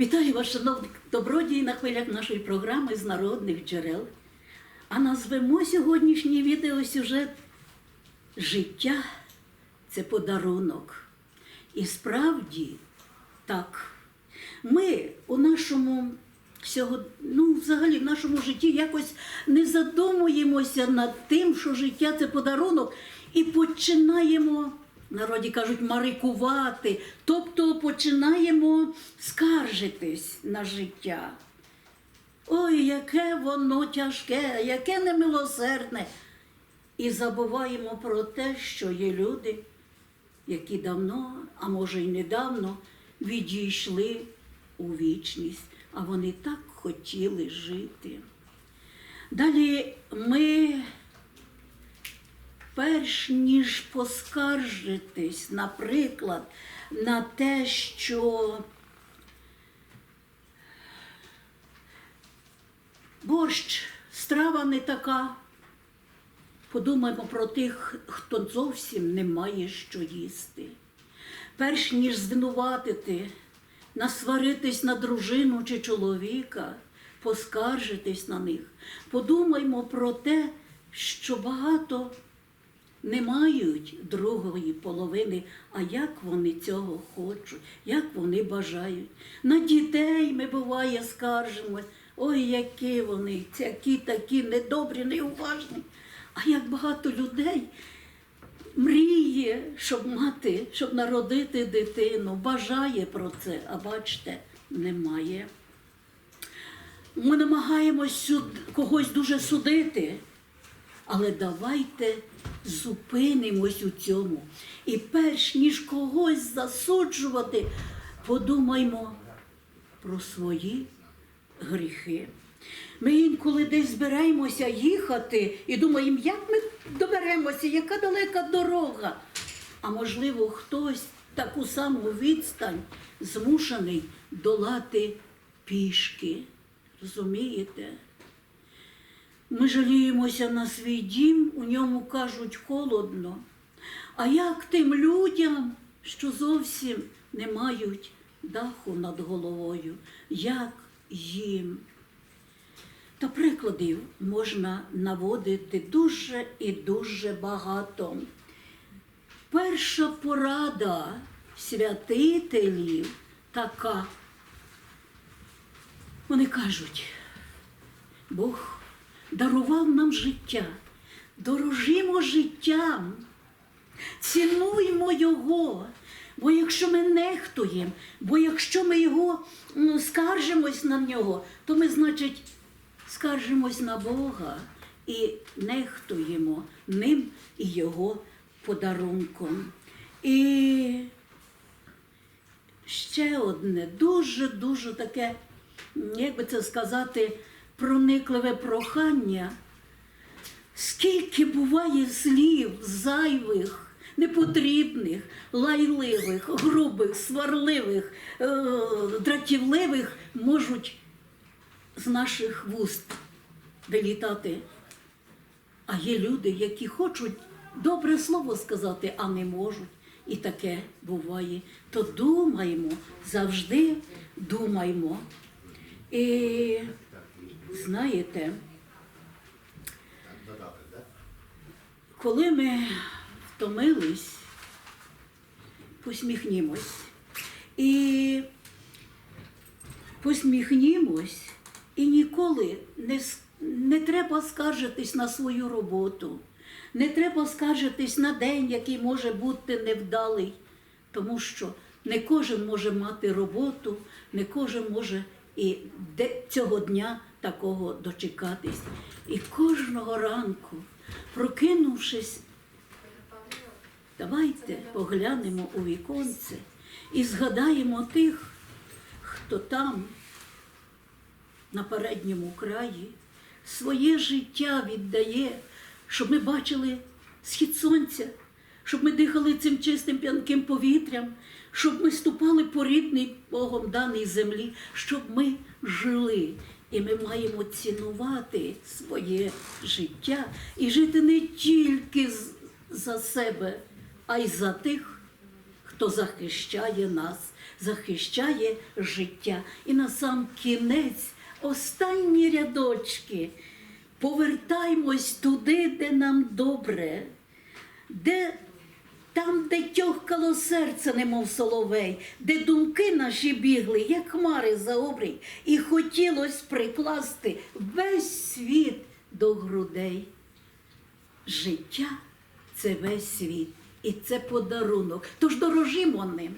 Вітаю вас, шановні добродії на хвилях нашої програми з народних джерел. А назвемо сьогоднішній відеосюжет Життя це подарунок. І справді так, ми у нашому ну, взагалі в нашому житті якось не задумуємося над тим, що життя це подарунок, і починаємо, народі кажуть, марикувати, тобто починаємо скаржитись на життя. Ой, яке воно тяжке, яке немилосердне. І забуваємо про те, що є люди, які давно, а може й недавно, відійшли у вічність, а вони так хотіли жити. Далі ми, перш ніж поскаржитись, наприклад, на те, що борщ, страва не така. Подумаємо про тих, хто зовсім не має що їсти. Перш ніж звинуватити, насваритись на дружину чи чоловіка, поскаржитись на них, подумаймо про те, що багато не мають другої половини, а як вони цього хочуть, як вони бажають. На дітей ми буває скаржимось. Ой, які вони, які такі недобрі, неуважні. А як багато людей мріє, щоб мати, щоб народити дитину, бажає про це, а бачите, немає. Ми намагаємось когось дуже судити, але давайте зупинимось у цьому. І перш ніж когось засуджувати, подумаймо про свої гріхи. Ми інколи десь збираємося їхати і думаємо, як ми доберемося, яка далека дорога. А можливо, хтось таку саму відстань змушений долати пішки. Розумієте? Ми жаліємося на свій дім, у ньому кажуть холодно. А як тим людям, що зовсім не мають даху над головою, як їм? Та прикладів можна наводити дуже і дуже багато. Перша порада святителів така. Вони кажуть, Бог дарував нам життя, дорожимо життям, цінуймо його. Бо якщо ми нехтуємо, бо якщо ми його м, скаржимось на нього, то ми, значить, скаржимось на Бога і нехтуємо ним і його подарунком. І ще одне дуже-дуже таке, як би це сказати, проникливе прохання. Скільки буває слів зайвих, непотрібних, лайливих, грубих, сварливих, е, дратівливих можуть з наших вуст вилітати. А є люди, які хочуть добре слово сказати, а не можуть. І таке буває. То думаймо, завжди думаймо. І знаєте, коли ми втомились, посміхнімось. І посміхнімось, і ніколи не, не треба скаржитись на свою роботу, не треба скаржитись на день, який може бути невдалий, тому що не кожен може мати роботу, не кожен може і цього дня такого дочекатись. І кожного ранку, прокинувшись, давайте поглянемо у віконце і згадаємо тих, хто там, на передньому краї, своє життя віддає, щоб ми бачили схід сонця, щоб ми дихали цим чистим п'янким повітрям, щоб ми ступали по рідній Богом даній землі, щоб ми жили. І ми маємо цінувати своє життя і жити не тільки за себе, а й за тих, хто захищає нас, захищає життя. І на сам кінець останні рядочки. Повертаймось туди, де нам добре, де там, де тьохкало серце, немов соловей, де думки наші бігли, як хмари за обрій, і хотілось прикласти весь світ до грудей. Життя це весь світ, і це подарунок. Тож дорожимо ним.